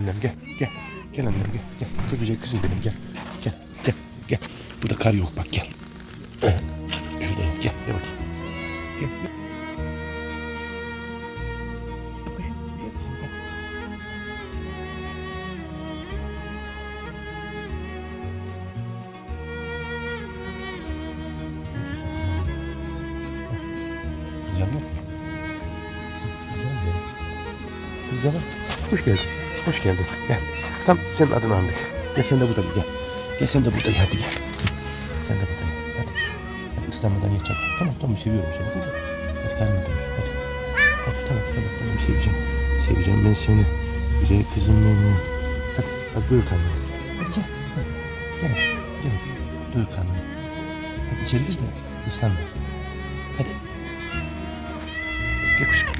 Annem gel gel. Gel annem gel. Gel. Gel güzel kızım benim gel. Gel gel gel. Burada kar yok bak gel. Şuradayım gel gel bakayım. Gel. gel. Mu? Kızcağım benim. Kızcağım. Hoş geldin. Hoş geldin. Gel. Tam senin adını andık. Gel sen de burada gel. Gel sen de burada gel hadi gel. Sen de burada gel. Hadi. Hadi ıslanmadan geç. Tamam tamam seviyorum seni. Hadi. Karnım doyur. Hadi. Hadi tamam tamam tamam seveceğim. Seveceğim ben seni. Güzel kızım benim. Hadi. Hadi doyur karnını. Hadi gel. Hadi. Gel. Gel hadi. Doyur karnını. Hadi içeri gir de ıslanma. Hadi. Gel kuşum.